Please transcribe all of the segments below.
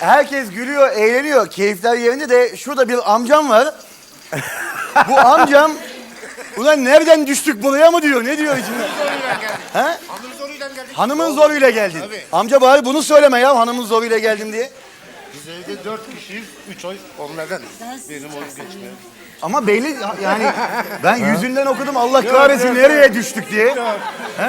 herkes gülüyor, eğleniyor. Keyifler yerinde de şurada bir amcam var. Bu amcam ulan nereden düştük buraya mı diyor? Ne diyor içinde? He? Hanım zoruyla geldik. Hanımın zoruyla geldin. Tabii. Amca bari bunu söyleme ya hanımın zoruyla geldim diye. Biz evde dört kişiyiz. Üç oy onlardan. Benim oyum geçmiyor. Ama belli yani ben yüzünden okudum Allah kahretsin nereye düştük diye.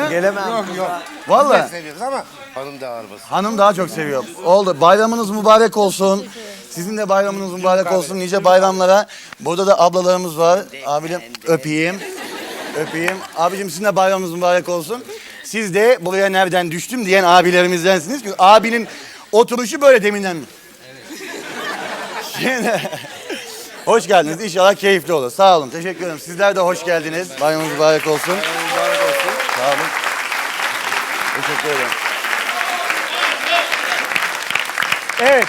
Gelemem. Yok yok. Vallahi. Biz de seviyoruz ama hanım da ağır basıyor. Hanım daha çok seviyor. Oldu. Bayramınız mübarek olsun. Sizin de bayramınız mübarek olsun. Nice bayramlara. Burada da ablalarımız var. Abim öpeyim. Öpeyim. Abicim sizin de bayramınız mübarek olsun. Siz de buraya nereden düştüm diyen abilerimizdensiniz. Çünkü abinin oturuşu böyle deminden. Şimdi, hoş geldiniz. İnşallah keyifli olur. Sağ olun. Teşekkür ederim. Sizler de hoş geldiniz. Bayramınız mübarek olsun. Mübarek olsun. Sağ olun. Teşekkür ederim. Evet.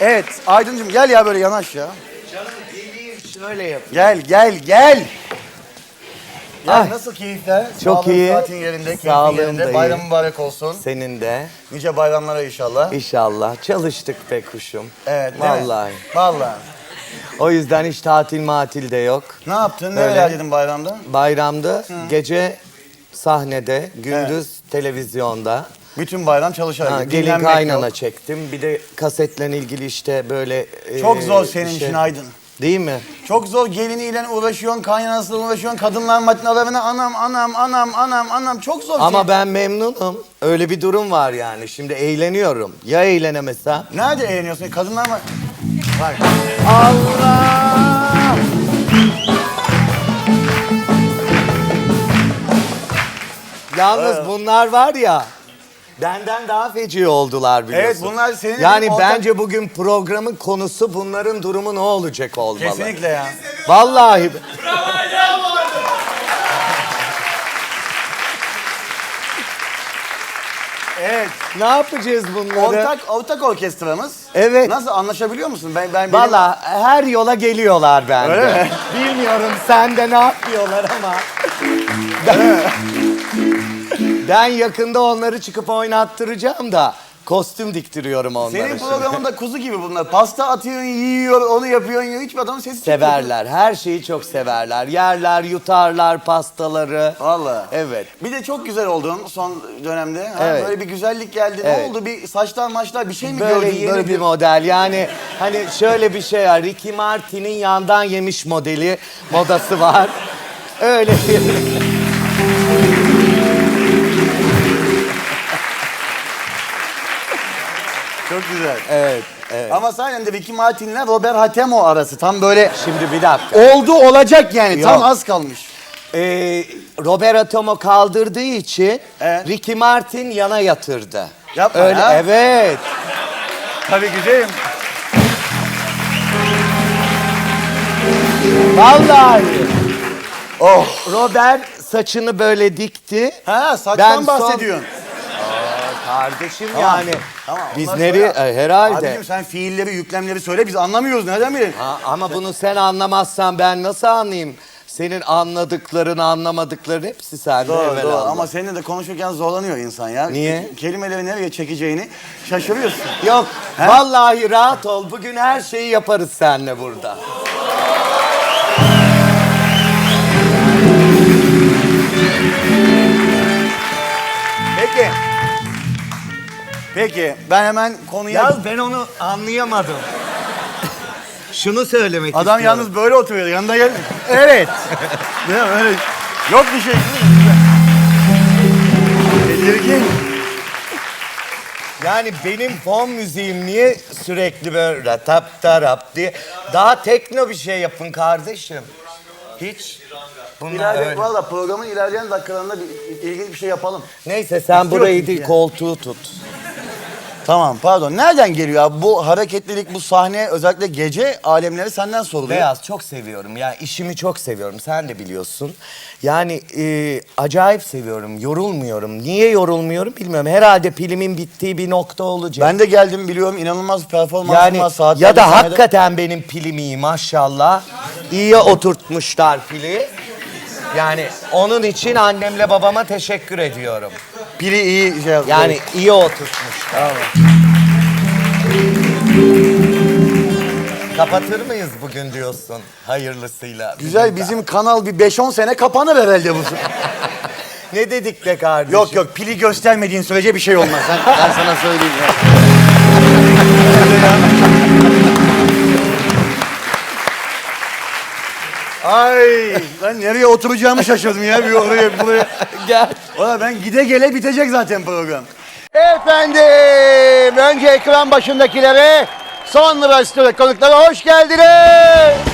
Evet Aydıncığım gel ya böyle yanaş ya. Şöyle yap. Gel gel gel. Ya Ay. nasıl keyifler? Çok Sağlığın, iyi. Saatin yerinde, keyfin yerinde. iyi. Bayram mübarek olsun. Senin de. Nice bayramlara inşallah. İnşallah. Çalıştık be kuşum. Evet. değil mi? Vallahi. Vallahi. O yüzden hiç tatil matil de yok. Ne yaptın? Öyle. Nerelerdeydin bayramda? Bayramda gece sahnede, gündüz televizyonda. Bütün bayram çalışarak. Ha, gelin dinlenmek kaynana yok. çektim. Bir de kasetle ilgili işte böyle... Çok e, zor senin şey- için Aydın. Değil mi? Çok zor geliniyle uğraşıyorsun, kaynanasıyla uğraşıyorsun, kadınlar matinalarına anam anam anam anam anam çok zor. Ama senin. ben memnunum. Öyle bir durum var yani. Şimdi eğleniyorum. Ya eğlenemesem? Nerede eğleniyorsun? Kadınlar mı? Bak. Allah! Yalnız bunlar var ya benden daha feci oldular biliyorsun. Evet, bunlar senin Yani ortak- bence bugün programın konusu bunların durumu ne olacak olmalı. Kesinlikle ya. Vallahi. Evet. Ne yapacağız bunları? Ortak ortak orkestramız. Evet. Nasıl anlaşabiliyor musun? Ben ben benim- Valla her yola geliyorlar bende. Öyle mi? Bilmiyorum sende ne yapıyorlar ama. Ben, ben yakında onları çıkıp oynattıracağım da kostüm diktiriyorum onlara senin şimdi. programında kuzu gibi bunlar. Pasta atıyorsun, yiyor, onu yapıyorsun, yiyor. Hiçbir adamın sesi çıkmıyor. Severler. Her şeyi çok severler. Yerler, yutarlar pastaları. Vallahi. Evet. Bir de çok güzel oldun son dönemde. Ha, Evet. Böyle bir güzellik geldi. Evet. Ne oldu? Bir saçlar maçlar bir şey mi Böyle gördün? Böyle bir model. Yani hani şöyle bir şey var. Ricky Martin'in yandan yemiş modeli modası var. Öyle bir... Çok güzel. Evet, evet. Ama sahiden de Ricky Martin'le Robert Hatemo arası. Tam böyle Şimdi bir dakika. oldu olacak yani. Tam Yok. az kalmış. Ee, Robert Atomo kaldırdığı için Evet. Ricky Martin yana yatırdı. Yapma Öyle, ya. Evet. Tabii güzelim. Vallahi. Oh. Robert saçını böyle dikti. Ha saçtan Ben son- bahsediyorsun. Kardeşim Tamam. yani. Tamam, Biz ondan nereye? sonra- e, herhalde. Abicim sen fiilleri, yüklemleri söyle biz anlamıyoruz. Nereden bilelim? Ha, ama bunu sen anlamazsan ben nasıl anlayayım? Senin anladıkların, anlamadıkların hepsi sende Doğru evvelallah. doğru ama seninle de konuşurken zorlanıyor insan ya. Niye? Kelimeleri nereye çekeceğini şaşırıyorsun. Yok, He? vallahi rahat ol. Bugün her şeyi yaparız seninle burada. Peki ben hemen konuya... Ya ben onu anlayamadım. Şunu söylemek Adam istiyorum. yalnız böyle oturuyor. Yanında gel. Evet. Değil mi? Öyle. Yok bir şey. Belirgin. Yani benim fon müziğim niye sürekli böyle tap tarap diye. Daha tekno bir şey yapın kardeşim. Hiç. Bunlar İleride, öyle. valla programın ilerleyen dakikalarında bir, ilgili bir şey yapalım. Neyse sen burayı değil koltuğu tut. Tamam pardon. Nereden geliyor abi? Bu hareketlilik, bu sahne özellikle gece alemleri senden soruluyor. Beyaz çok seviyorum. Ya işimi çok seviyorum. Sen de biliyorsun. Yani e, acayip seviyorum. Yorulmuyorum. Niye yorulmuyorum bilmiyorum. Herhalde pilimin bittiği bir nokta olacak. Ben de geldim biliyorum. inanılmaz performansım yani var. Saatlerce ya da sahnede- hakikaten benim pilim iyi maşallah. İyi oturtmuşlar pili. Yani onun için annemle babama teşekkür ediyorum. Pili iyi şey yaptı. Yani iyi oturtmuş. Kapatır mıyız bugün diyorsun hayırlısıyla? Güzel bizim kanal bir 5-10 sene kapanır herhalde bu. Ne dedik be kardeşim? yok yok pili göstermediğin sürece bir şey olmaz. Ben, ben sana söyleyeyim ya. Ay ben nereye oturacağımı şaşırdım ya bir oraya buraya. Gel. Valla ben gide gele bitecek zaten program. Efendim önce ekran başındakilere sonra stüdyo konuklara hoş geldiniz.